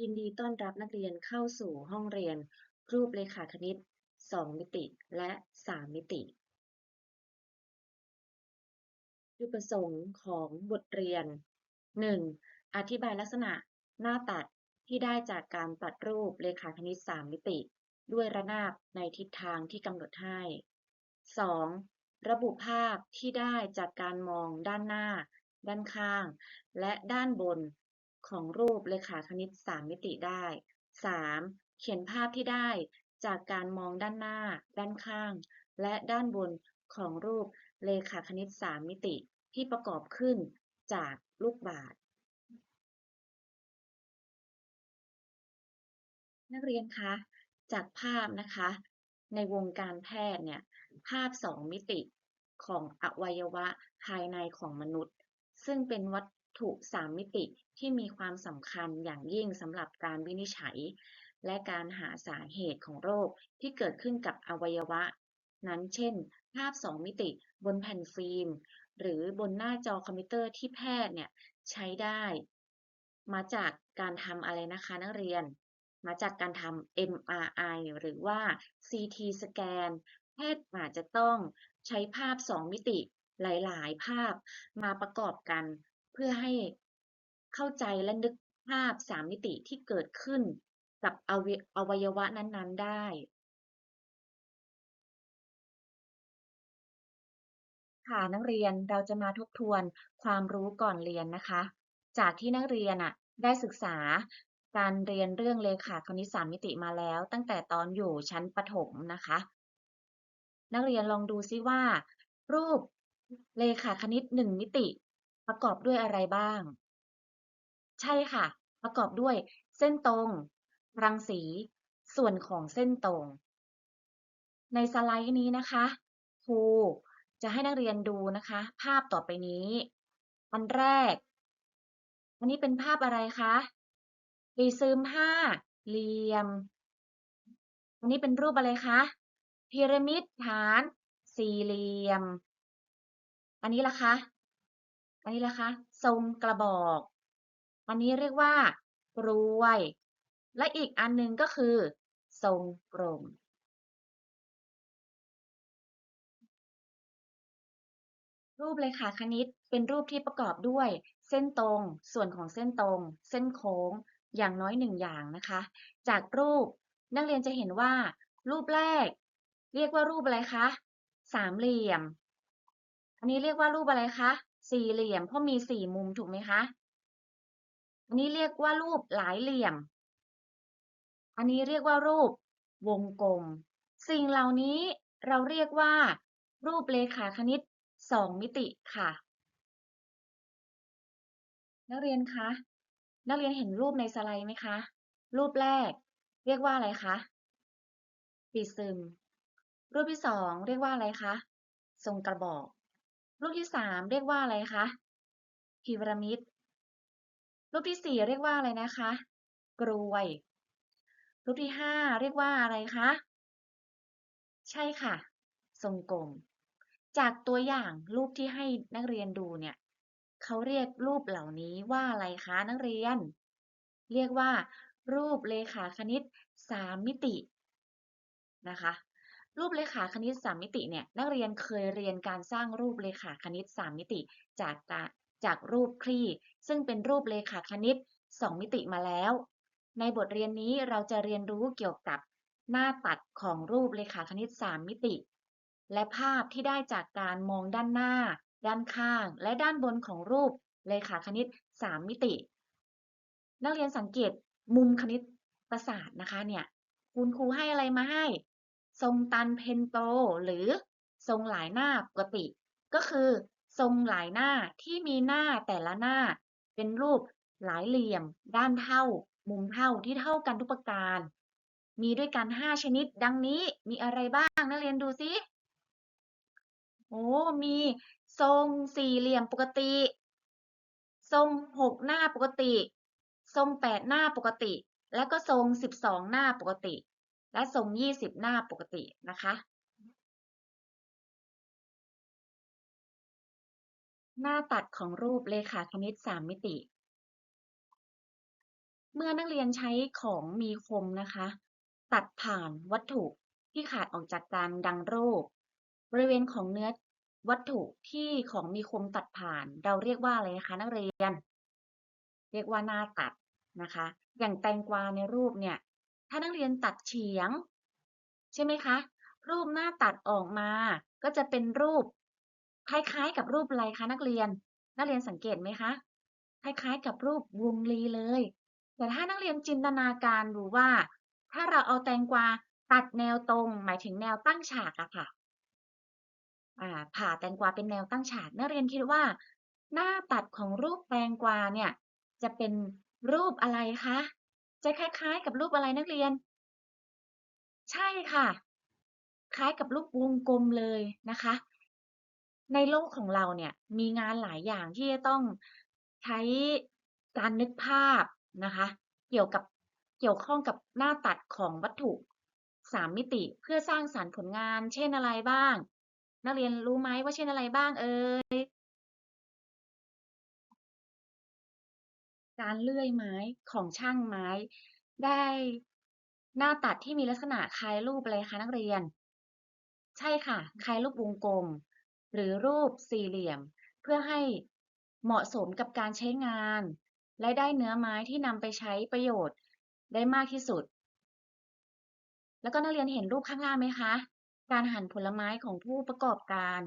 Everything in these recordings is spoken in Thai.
ยินดีต้อนรับนักเรียนเข้าสู่ห้องเรียน รูปเรขาคณิต 2 มิติและ 3 มิติจุดประสงค์ของบทเรียน 1. อธิบายลักษณะหน้าตัดที่ได้จากการตัดรูปเรขาคณิต 3 มิติ ด้วยระนาบในทิศทางที่กำหนดให้ 2. ระบุภาพที่ได้จากการมองด้านหน้า ด้านข้าง และด้านบน ของรูปเรขาคณิต 3 มิติได้ 3. เขียนภาพที่ได้จากการมองด้านหน้า ด้านข้าง และด้านบนของรูปเรขาคณิต 3 มิติที่ประกอบขึ้นจากลูกบาศก์นักเรียนคะ จากภาพนะคะ ในวงการแพทย์เนี่ย ภาพ 2 มิติของอวัยวะภายในของมนุษย์ ซึ่งเป็นวัต ถุ3มิติที่มีความสำคัญอย่างยิ่งสำหรับการวินิจฉัย และการหาสาเหตุของโรคที่เกิดขึ้นกับอวัยวะ นั้นเช่น ภาพ2มิติบนแผ่นฟิล์ม หรือบนหน้าจอคอมพิวเตอร์ที่แพทย์เนี่ยใช้ได้ มาจากการทำอะไรนะคะนักเรียน มาจากการทำ MRI หรือว่า CT สแกนแพทย์อาจจะต้องใช้ภาพ2มิติหลาย ๆ ภาพมาประกอบกัน เพื่อให้เข้าใจและนึกภาพ3มิติที่เกิดขึ้นกับอวัยอวัยวะนั้น ๆ ได้ค่ะนักเรียนเราจะมาทบทวนความรู้ก่อนเรียนนะคะ จากที่นักเรียนอะได้ศึกษาการเรียนเรื่องเลขาคณิต3มิติมาแล้ว ตั้งแต่ตอนอยู่ชั้นประถมนะคะ นักเรียนลองดูซิว่า รูปเลขาคณิต1มิติ ประกอบด้วยอะไรบ้าง ใช่ค่ะ ประกอบด้วยเส้นตรง รังสี ส่วนของเส้นตรง ในสไลด์นี้นะคะ ครูจะให้นักเรียนดูนะคะ ภาพต่อไปนี้ อันแรก อันนี้เป็นภาพอะไรคะริซึมห้าเหลี่ยม อันนี้เป็นรูปอะไรคะพีระมิดฐาน สี่เหลี่ยม อันนี้ล่ะคะ อันนี้ล่ะคะ ทรงกระบอก อันนี้เรียกว่ากรวย และอีกอันหนึ่งก็คือ ทรงกลมรูปเลขาคณิตเป็นรูปที่ประกอบด้วย เส้นตรง ส่วนของเส้นตรง เส้นโค้ง อย่างน้อยหนึ่งอย่างนะคะ จากรูปนักเรียนจะเห็นว่า รูปแรก เรียกว่ารูปอะไรคะสามเหลี่ยม อันนี้เรียกว่ารูปอะไรคะ สี่เหลี่ยม เพราะมีสี่มุมถูกไหมคะ อันนี้เรียกว่ารูปหลายเหลี่ยม อันนี้เรียกว่ารูปวงกลม สิ่งเหล่านี้เราเรียกว่า รูปเลขาคณิต2มิติค่ะ นักเรียนคะ นักเรียนเห็นรูปในสไลด์ไหมคะ รูปแรก เรียกว่าอะไรคะปริซึม รูปที่สองเรียกว่าอะไรคะ ทรงกระบอก รูปที่สามเรียกว่าอะไรคะพีระมิด รูปที่สี่เรียกว่าอะไรนะคะ กรวย รูปที่ห้าเรียกว่าอะไรคะ ใช่ค่ะ ทรงกลม จากตัวอย่างรูปที่ให้นักเรียนดูเนี่ยเขาเรียกรูปเหล่านี้ว่าอะไรคะนักเรียน เรียกว่า รูปเลขาคณิต3มิตินะคะ รูปเลขาคณิต 3 มิติเนี่ยนักเรียนเคยเรียนการสร้างรูปเลขาคณิต 3 มิติ จากจากรูปคลี่ ซึ่งเป็นรูปเลขาคณิต 2 มิติมาแล้ว ในบทเรียนนี้เราจะเรียนรู้เกี่ยวกับหน้าตัดของรูปเลขาคณิต 3 มิติ และภาพที่ได้จากการมองด้านหน้า ด้านข้าง และด้านบนของรูปเลขาคณิต 3 มิติ นักเรียนสังเกตมุมคณิตศาสตร์นะคะเนี่ยคุณครูให้อะไรมาให้ ทรงตันเพนโตหรือทรงหลายหน้าปกติ ก็คือ ทรงหลายหน้าที่มีหน้าแต่ละหน้า เป็นรูปหลายเหลี่ยม ด้านเท่า มุมเท่าที่เท่ากันทุกประการ มีด้วยกัน 5 ชนิด ดังนี้มีอะไรบ้างนักเรียนดูซิโอ้มีทรงสี่เหลี่ยมปกติ ทรงหกหน้าปกติ ทรงแปดหน้าปกติ และก็ทรงสิบสองหน้าปกติ และทรงยี่สิบหน้าปกตินะคะ หน้าตัดของรูปเลขาคณิต 3 มิติ เมื่อนักเรียนใช้ของมีคมนะคะ ตัดผ่านวัตถุที่ขาดออกจากการดังรูป บริเวณของเนื้อวัตถุที่ของมีคมตัดผ่าน เราเรียกว่าอะไรนะคะ นักเรียน เรียกว่าหน้าตัดนะคะ อย่างแตงกวาในรูปเนี่ย ถ้านักเรียนตัดเฉียง ใช่ไหมคะ รูปหน้าตัดออกมา ก็จะเป็นรูป คล้ายๆ กับรูปอะไรคะนักเรียน นักเรียนสังเกตไหมคะ คล้ายๆ กับรูปวงรีเลย แต่ถ้านักเรียนจินตนาการดูว่า ถ้าเราเอาแตงกวาตัดแนวตรง หมายถึงแนวตั้งฉากอะค่ะอ่าผ่าแตงกวาเป็นแนวตั้งฉาก นักเรียนคิดว่า หน้าตัดของรูปแตงกวาเนี่ยจะเป็นรูปอะไรคะ จะคล้ายๆ กับรูปอะไรนักเรียน ใช่ค่ะ คล้ายกับรูปวงกลมเลยนะคะ ในโลกของเราเนี่ยมีงานหลายอย่างที่จะต้องใช้การนึกภาพนะคะ เกี่ยวกับเกี่ยวข้องกับหน้าตัดของวัตถุสามมิติเพื่อสร้างสรรค์ผลงาน เช่นอะไรบ้าง นักเรียนรู้ไหมว่าเช่นอะไรบ้างเอ่ย การเลื่อยไม้ของช่างไม้ ได้หน้าตัดที่มีลักษณะคล้ายรูปอะไรคะนักเรียน ใช่ค่ะ คล้ายรูปวงกลม หรือรูปสี่เหลี่ยม เพื่อให้เหมาะสมกับการใช้งาน และได้เนื้อไม้ที่นำไปใช้ประโยชน์ได้มากที่สุด แล้วก็นักเรียนเห็นรูปข้างล่างไหมคะ การหั่นผลไม้ของผู้ประกอบการ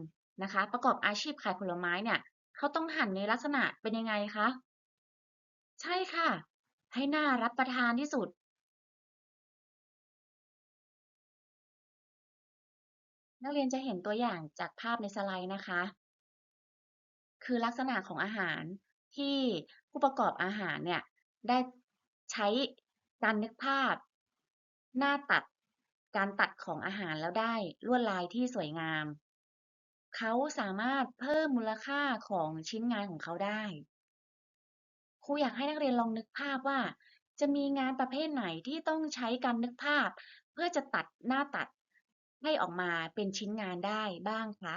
นะคะ ประกอบอาชีพขายผลไม้เนี่ย เขาต้องหั่นในลักษณะเป็นยังไงคะ ใช่ค่ะ ให้น่ารับประทานที่สุดนักเรียนจะเห็นตัวอย่างจากภาพในสไลด์นะคะ คือลักษณะของอาหารที่ผู้ประกอบอาหารเนี่ยได้ใช้การนึกภาพ หน้าตัดการตัดของอาหารแล้วได้ลวดลายที่สวยงาม เขาสามารถเพิ่มมูลค่าของชิ้นงานของเขาได้ ครูอยากให้นักเรียนลองนึกภาพว่า จะมีงานประเภทไหนที่ต้องใช้การนึกภาพ เพื่อจะตัดหน้าตัดให้ออกมาเป็นชิ้นงานได้บ้างคะ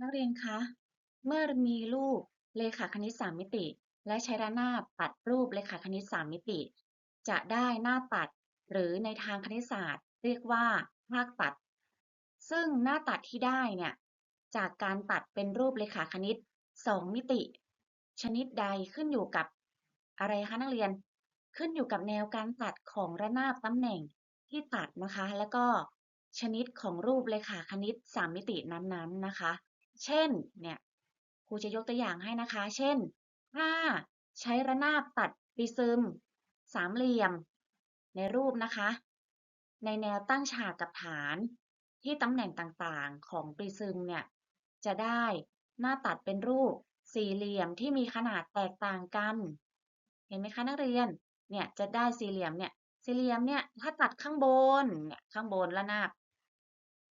นักเรียนคะ เมื่อมีรูปเรขาคณิต3มิติ และใช้ระนาบตัดรูปเรขาคณิต3มิติ จะได้หน้าตัด หรือในทางคณิตศาสตร์ เรียกว่าภาคตัด ซึ่งหน้าตัดที่ได้เนี่ยจากการตัดเป็นรูปเรขาคณิต 2 มิติ ชนิดใดขึ้นอยู่กับอะไรคะนักเรียน ขึ้นอยู่กับแนวการตัดของระนาบตำแหน่งที่ตัดนะคะ แล้วก็ชนิดของรูปเรขาคณิต3มิตินั้นๆนะคะ เช่น เนี่ยครูจะยกตัวอย่างให้นะคะ เช่น ถ้าใช้ระนาบตัดปริซึม สามเหลี่ยม ในรูปนะคะ ในแนวตั้งฉากกับฐาน ที่ตำแหน่งต่างๆของปริซึมเนี่ย จะได้หน้าตัดเป็นรูป สี่เหลี่ยมที่มีขนาดแตกต่างกัน เห็นไหมคะนักเรียน เนี่ยจะได้สี่เหลี่ยมเนี่ย สี่เหลี่ยมเนี่ยถ้าตัดข้างบน เนี่ยข้างบนระนาบ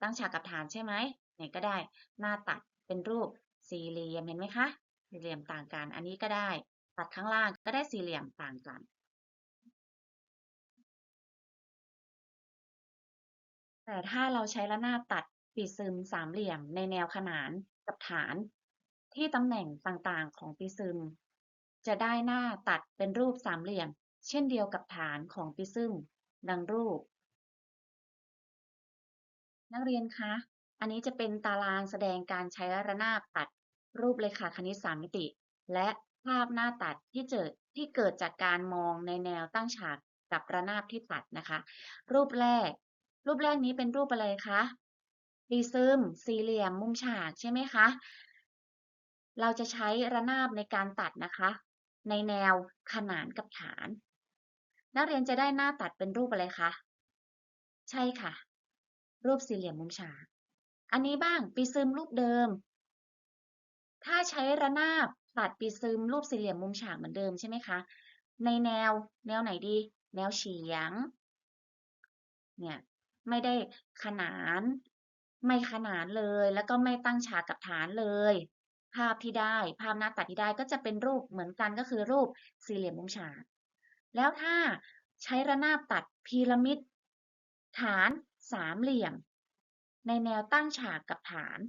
ตั้งฉากกับฐานใช่ไหมเนี่ยก็ได้หน้าตัดเป็นรูปสี่เหลี่ยมเห็นไหมคะ สี่เหลี่ยมต่างกัน อันนี้ก็ได้ ตัดข้างล่างก็ได้สี่เหลี่ยมต่างกัน แต่ถ้าเราใช้ระนาบตัดปีซึมสามเหลี่ยมในแนวขนานกับฐาน ที่ตำแหน่งต่างๆ ของปีซึม จะได้หน้าตัดเป็นรูปสามเหลี่ยม เช่นเดียวกับฐานของปีซึม ดังรูป นักเรียนคะ อันนี้จะเป็นตารางแสดงการใช้ระนาบตัดรูปเรขาคณิต3มิติ และภาพหน้าตัดที่เกิดที่เกิดจากการมองในแนวตั้งฉากกับระนาบที่ตัดนะคะ รูปแรก รูปแรกนี้เป็นรูปอะไรคะปริซึมสี่เหลี่ยมมุมฉากใช่ไหมคะ เราจะใช้ระนาบในการตัดนะคะ ในแนวขนานกับฐาน นักเรียนจะได้หน้าตัดเป็นรูปอะไรคะใช่ค่ะ รูปสี่เหลี่ยมมุมฉากอันนี้บ้างปริซึมรูปเดิม ถ้าใช้ระนาบตัดปริซึมรูปสี่เหลี่ยมมุมฉากเหมือนเดิมใช่ไหมคะในแนวแนวไหนดี แนวเฉียงเนี่ยไม่ได้ขนาน ไม่ขนานเลย แล้วก็ไม่ตั้งฉากกับฐานเลย ภาพที่ได้ ภาพหน้าตัดที่ได้ก็จะเป็นรูปเหมือนกันก็คือรูปสี่เหลี่ยมมุมฉาก แล้วถ้าใช้ระนาบตัดพีระมิด ฐานสามเหลี่ยม ในแนวตั้งฉากกับฐาน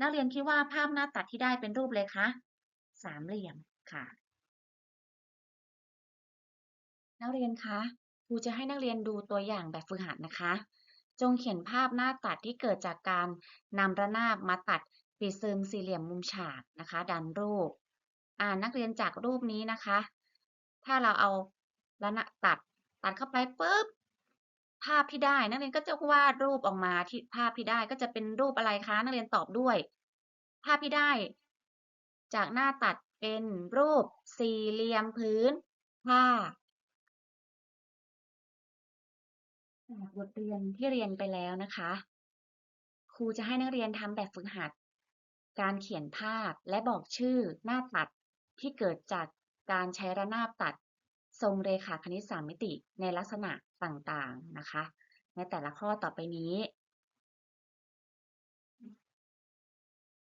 นักเรียนคิดว่าภาพหน้าตัดที่ได้เป็นรูปเลยคะสามเหลี่ยมค่ะ นักเรียนคะครูจะให้นักเรียนดูตัวอย่างแบบฝึกหัดนะคะ จงเขียนภาพหน้าตัดที่เกิดจากการนำระนาบมาตัด ปีซึมสี่เหลี่ยมมุมฉากนะคะ ดันรูป อ่านักเรียนจากรูปนี้นะคะ ถ้าเราเอาระนาตัดตัดเข้าไปปุ๊บภาพที่ได้นักเรียนก็จะวาดรูปออกมาที่ภาพที่ได้ก็จะเป็นรูปอะไรคะนักเรียนตอบด้วย ภาพที่ได้ จากหน้าตัดเป็นรูปสี่เหลี่ยมพื้นผ้าจากบทเรียนที่เรียนไปแล้วนะคะ ครูจะให้นักเรียนทำแบบฝึกหัด การเขียนภาพและบอกชื่อหน้าตัดที่เกิดจากการใช้ระนาบตัด ทรงเรขาคณิตสามมิติในลักษณะต่างๆนะคะ ในแต่ละข้อต่อไปนี้